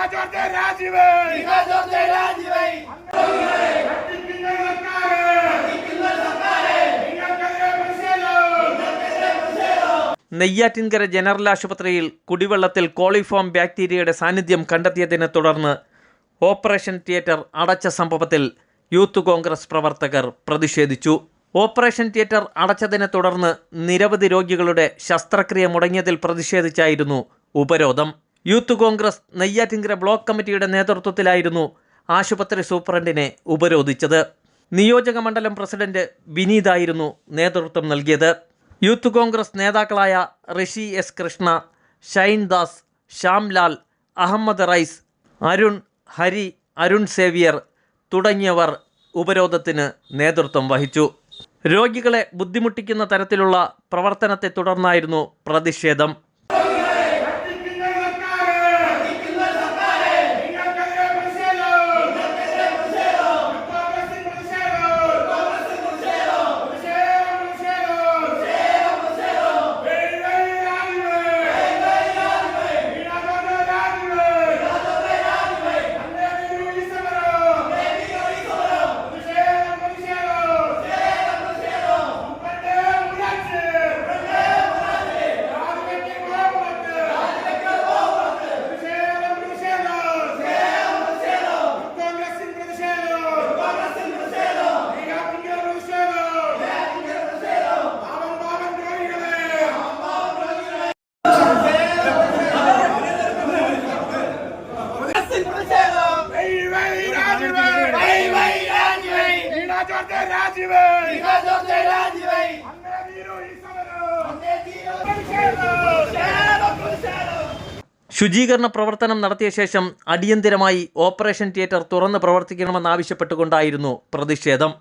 Rajeev. Rajeev. Neyyattinkara general ആശുപത്രിയിൽ കുടിവെള്ളത്തിൽ coliform ബാക്ടീരിയയുടെ സാന്നിധ്യം കണ്ടെത്തിയതിനെ തുടർന്ന് ഓപ്പറേഷൻ തിയേറ്റർ അടച്ച സംഭവത്തിൽ യൂത്ത് കോൺഗ്രസ് പ്രവർത്തകർ പ്രതിഷേധിച്ചു. ഓപ്പറേഷൻ തിയേറ്റർ അടച്ചതിനെ തുടർന്ന് നിരവധി രോഗികളുടെ ശസ്ത്രക്രിയ മുടങ്ങിയതിൽ പ്രതിഷേധിച്ചായിരുന്നു ഉപരോധം. യൂത്ത് കോൺഗ്രസ് നെയ്യാറ്റിങ്കര ബ്ലോക്ക് കമ്മിറ്റിയുടെ നേതൃത്വത്തിലായിരുന്നു ആശുപത്രി സൂപ്രണ്ടിനെ ഉപരോധിച്ചത്. നിയോജക മണ്ഡലം പ്രസിഡന്റ് വിനീതായിരുന്നു നേതൃത്വം നൽകിയത്. യൂത്ത് കോൺഗ്രസ് നേതാക്കളായ ഋഷി എസ് കൃഷ്ണ ഷൈൻ ദാസ് ശ്യാംലാൽ അഹമ്മദ് റൈസ് അരുൺ ഹരി അരുൺ സേവിയർ തുടങ്ങിയവർ ഉപരോധത്തിന് നേതൃത്വം വഹിച്ചു. രോഗികളെ ബുദ്ധിമുട്ടിക്കുന്ന തരത്തിലുള്ള പ്രവർത്തനത്തെ തുടർന്നായിരുന്നു പ്രതിഷേധം. ശുചീകരണ പ്രവർത്തനം നടത്തിയ ശേഷം അടിയന്തിരമായി ഓപ്പറേഷൻ തിയേറ്റർ തുറന്ന് പ്രവർത്തിക്കണമെന്നാവശ്യപ്പെട്ടുകൊണ്ടായിരുന്നു പ്രതിഷേധം.